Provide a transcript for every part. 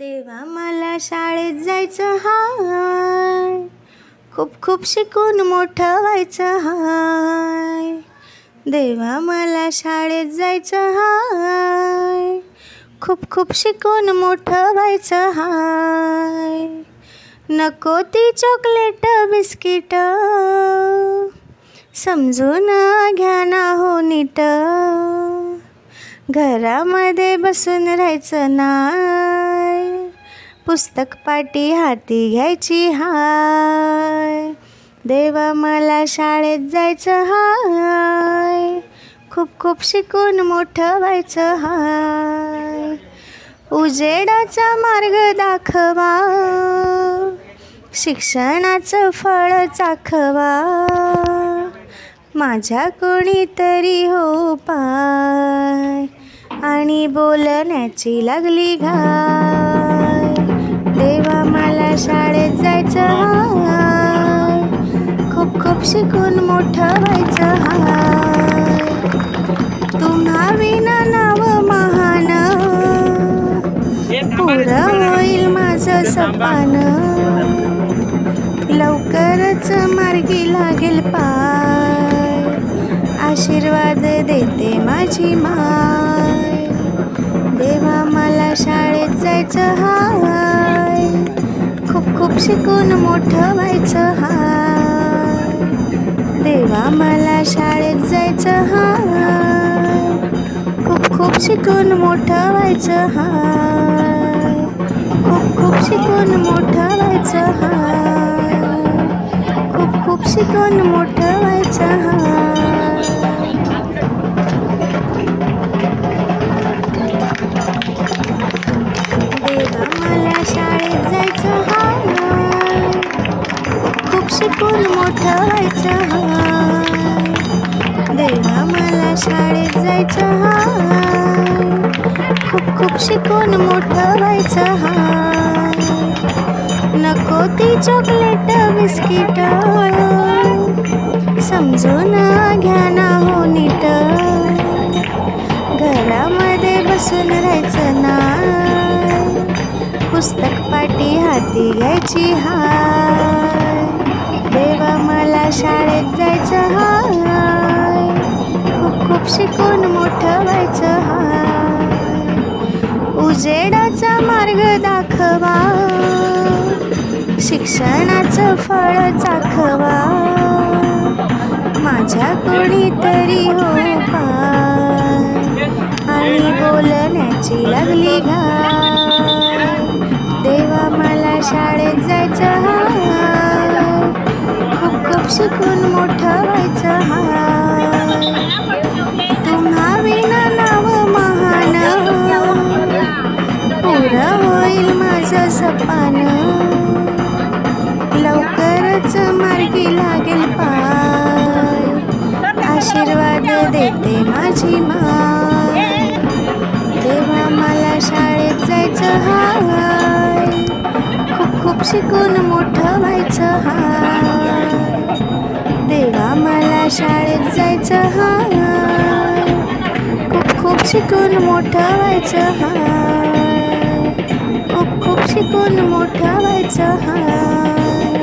देवा मला शाळेत जायचं हाय. खूप खूप शिकून मोठं व्हायचं हाय. देवा मला शाळेत जायचं हाय. खूप खूप शिकून मोठं व्हायचं हाय. नको ती चॉकलेट बिस्किट समजून घ्या ना हो नीट. घरामध्ये बसून राहायचं ना. पुस्तक पाटी हाती घ्यायची हाय. देवा मला शाळेत जायचं हाय. खूप खूप शिकून मोठं व्हायचं हाय. उजेडाचा मार्ग दाखवा. शिक्षणाचं फळ चाखवा. माझ्या कोणीतरी हो पाय. आणि बोलण्याची लागली घाय. खूप शिकून मोठं व्हायचं हाय तुम्हा विना नाव महान. पुरं होईल माझं सपान लवकरच मार्गी लागेल पाय. आशीर्वाद देते माझी माय. देवा मला शाळेत जायचं हाय. खूप खूप शिकून मोठं व्हायचं हाय. देवा मला शाळेत जायचं हा खूप खूप शिकून मोठं व्हायचं हा खूप खूप शिकून मोठं व्हायचं हा खूप खूप शिकून मोठं व्हायचं चॉकलेट बिस्किट समजून घ्या ना हो नीट. घरामध्ये बसून राहायचं ना. पुस्तक पाटी हाती घ्यायची हा देवा मला शाळेत जायचं हा खूप खूप शिकून मोठं व्हायचं हा उजेडाचा मार्ग दाखवा. शिक्षणाचं फळ चाखवा. माझ्या कोणीतरी हो आणि बोलण्याची लागली घा. देवा मला शाळेत जायचं हा. खूप खूप शिकून मोठं व्हायचं हा. तुम्हा विना नाव महान. पुरं होईल माझं सपान. माझी माय. देवा मला शाळेत जायचं हाय. खूप खूप शिकून मोठं व्हायचं हाय. देवा मला शाळेत जायचं हाय. खूप खूप शिकून मोठं व्हायचं हाय. खूप खूप शिकून मोठं व्हायचं हाय.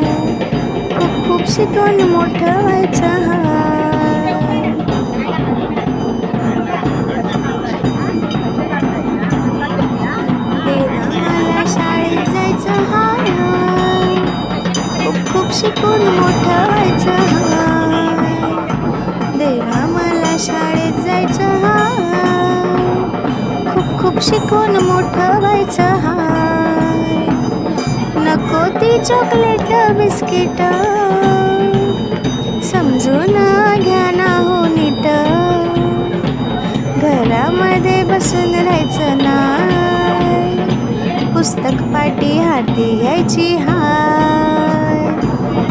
खूप खूप शिकून मोठं व्हायचं हाय. शिकून मोठं व्हायचं देवा मला शाळेत जायचं हा खूप खूप शिकून मोठं व्हायचं हा नको ती चॉकलेट बिस्किट समजून घ्या ना हो नीट. घरामध्ये बसून राहायचं ना. पुस्तक पाटी हाती घ्यायची हा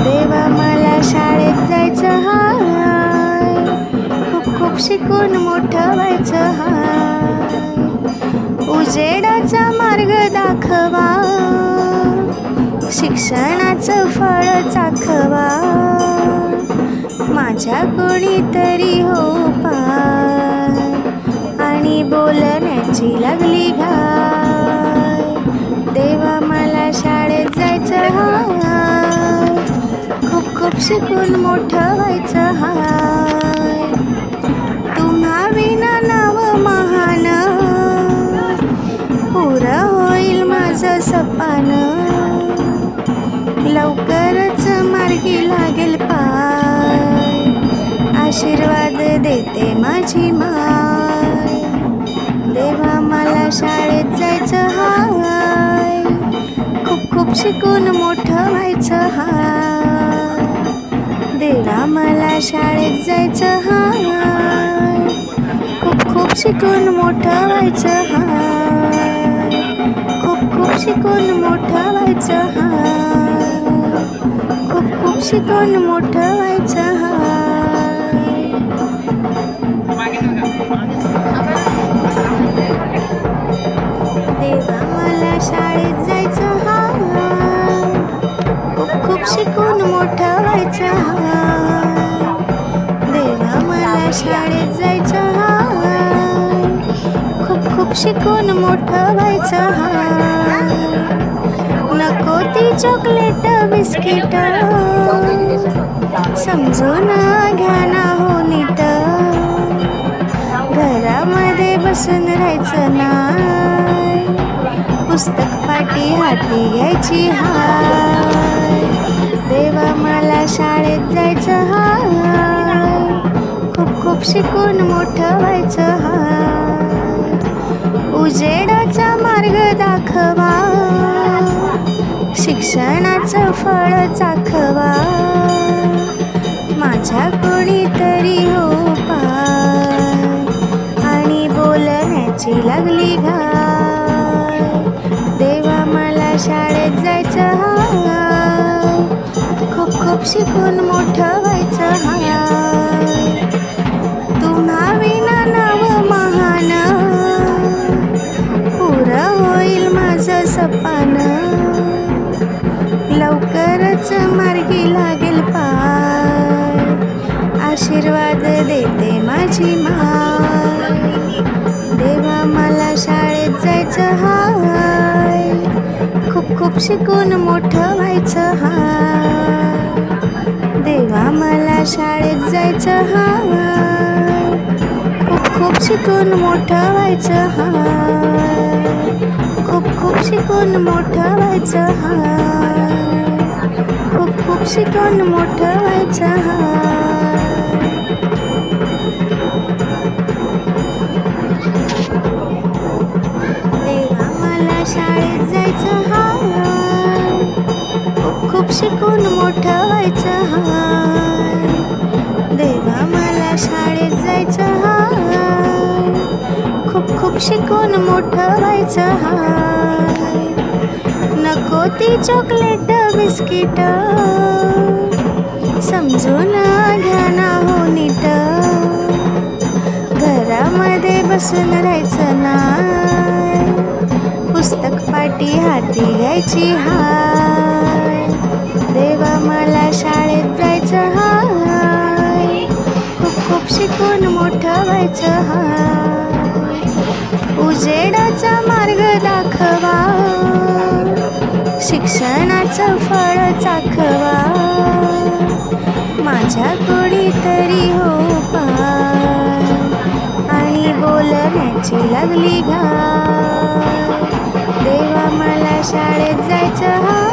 देवा मला शाळेत जायचं हाय. खूप खूप शिकून मोठं व्हायचं हाय. उजेडाचा मार्ग दाखवा. शिक्षणाचं फळ चाखवा. माझ्या कोणीतरी हो पाय. आणि बोलण्याची लागली घाय. देवा मला शाळेत जायचं हाय. खूप शिकून मोठं व्हायचं हाय. तुम्हा विना नाव महान. पुरं होईल माझं सपान. लवकरच मार्गी लागेल पाय. आशीर्वाद देते माझी माय. देवा मला शाळेत जायचं हाय. खूप खूप शिकून मोठं व्हायचं हाय. दिला मला शाळेत जायचं हाय. खूप खूप शिकून मोठं व्हायचं हाय. खूप खूप शिकून मोठं व्हायचं हाय. खूप खूप शिकून मोठं व्हायचं हाय. देवा मला शाळेत जायचं हा शिकून मोठं व्हायचं देवा मला शाळेत जायचं हा. खूप खूप शिकून मोठं व्हायचं हा. नको ती चॉकलेट बिस्किट समजून घ्या ना हो नीट. घरामध्ये बसून राहायचं ना पुस्तक पाटी हाती घ्यायची हा देवा मला शाळेत जायचं हा खूप खूप शिकून मोठं व्हायचं हा उजेडाचा मार्ग दाखवा. शिक्षणाचं फळ चाखवा. माझ्या कोणीतरी हो पाय आणि बोलण्याची लागली घा देवा मला शाळेत जायचं हा खूप शिकून मोठं व्हायचं हाय. तुम्हा विना नाव महान. पुरं होईल माझं सपान. लवकरच मार्गी लागेल पाय. आशीर्वाद देते माझी माय. देवा मला शाळेत जायचं हाय. खूप खूप शिकून मोठं व्हायचं हाय. देवा मला शाळेत जायचं हाय. खूप खूप शिकून मोठं व्हायचं हाय. खूप खूप शिकून मोठं व्हायचं हाय. खूप खूप शिकून मोठं व्हायचं हाय. खूप शिकून मोठं व्हायचं हाय. देवा मला शाळेत जायचं हाय. खूप खूप शिकून मोठं व्हायचं हाय. नको ती चॉकलेट बिस्किट समजून घ्या ना हो नीट. घरामध्ये बसून राहायचं ना पुस्तक पाटी हाती घ्यायची हा मला शाळेत जायचं हाय. खूप खूप शिकून मोठं व्हायचं हाय. उजेडाचा मार्ग दाखवा. शिक्षणाचं फळ चाखवा. माझ्या कुणीतरी हो आणि बोलण्याची लागली घा देवा मला शाळेत जायचं हा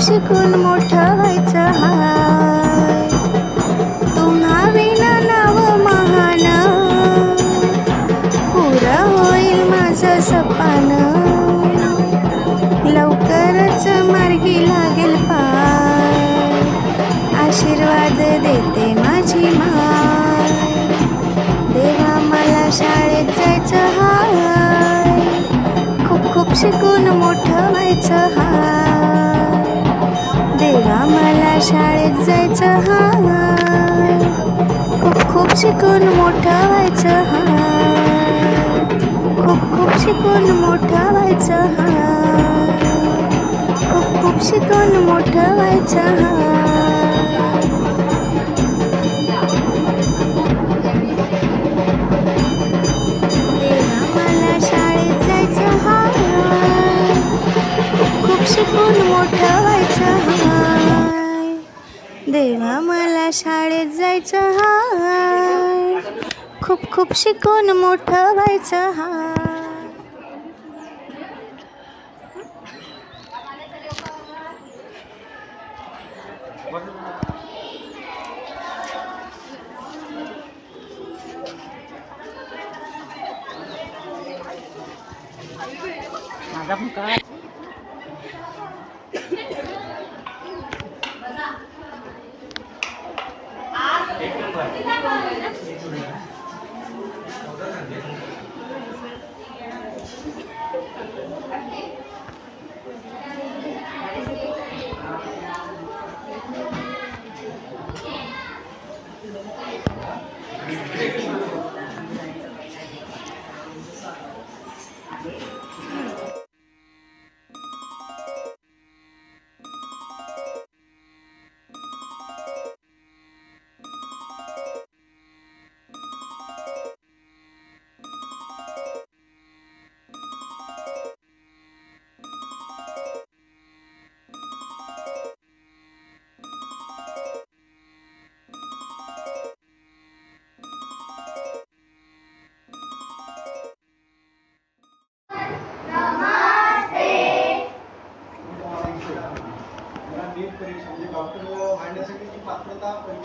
शिकून मोठं व्हायचं हाय. तुम्हा विना नाव महान. पुरं होईल माझं सपान. लवकरच मार्गी लागेल पाय. आशीर्वाद देते माझी माय. देवा मला शाळेत जायचं हाय. खूप खूप शिकून मोठं व्हायचं हाय. मला शाळेत जायचं हा खूप खूप शिकून मोठं व्हायचं हा खूप खूप शिकून मोठं व्हायचं हा खूप खूप शिकून मोठं व्हायचं हाय. शिकून मोठं व्हायचं देवा मला शाळेत जायचं हाय खूप खूप शिकून मोठं व्हायचं हाय मला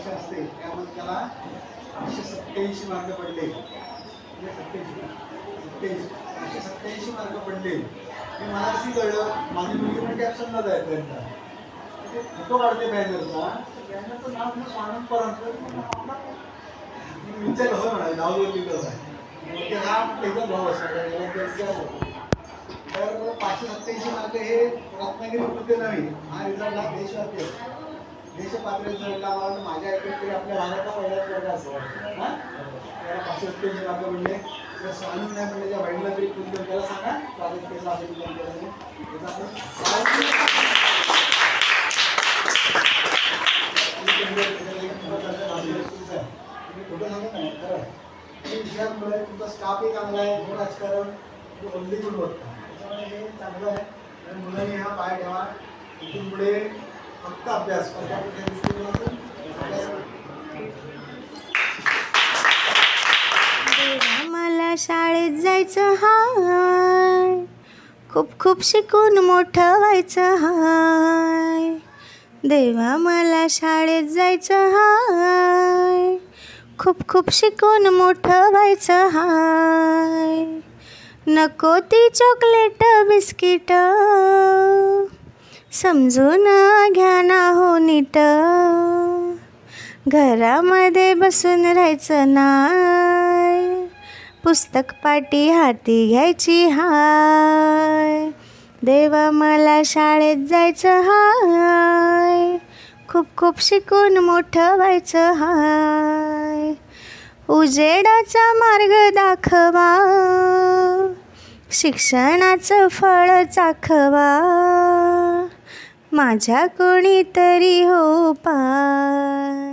परीक्षा असते त्यामध्ये त्याला आठशे सत्त्याऐंशी मार्क पडले. म्हणजे सत्त्याऐंशी सत्त्याऐंशी. सत्याऐंशी मार्क पडले. मी मला असं कळलं. माझी मुलगी पण कॅप्शनला जाय पर्यंत फोटो काढते बॅनरचा. बॅनरचं नाव म्हणजे स्वानंद परंत मी विचार हो म्हणा नाव लिहिलं आहे ते हा त्याचा भाव असतो तर पाचशे सत्त्याऐंशी मार्क हे रत्नागिरी पुरते नव्हे हा रिझल्ट हा देशव्यापी देश पातळीवर रिझल्ट माझ्या ऐकत तरी आपल्या भागाचा पहिलाच वर्ग असं वाटतं त्याला पाचशे सत्याऐंशी मार्क म्हणले तर नाही म्हणले त्या बहिणीला तरी कुठे त्याला सांगा. चालेल त्याचा तुम्ही कुठं सांगत नाही खरं आहे. विचार मुळे तुमचा स्टाफही चांगला आहे गुण राजकारण ओनली गुणवत्ता त्याच्यामुळे हे चांगलं आहे मुलांनी हा पाय ठेवा. इथून पुढे फक्त अभ्यास देवा मला शाळेत जायचं हाय. खूप खूप शिकून मोठं व्हायचं हाय. देवा मला शाळेत जायचं हाय. खूप खूप शिकून मोठं व्हायचं हाय. नको ती चॉकलेट बिस्किट. समजून घ्या ना हो नीट. घरामध्ये बसून राहायचं नाय. पुस्तक पाटी हाती घ्यायची हाय. देवा मला शाळेत जायचं हाय. खूप खूप शिकून मोठं व्हायचं हाय. उजेडाचा मार्ग दाखवा. शिक्षणाचं फळ चाखवा. माझ्या कोणीतरी हो पाय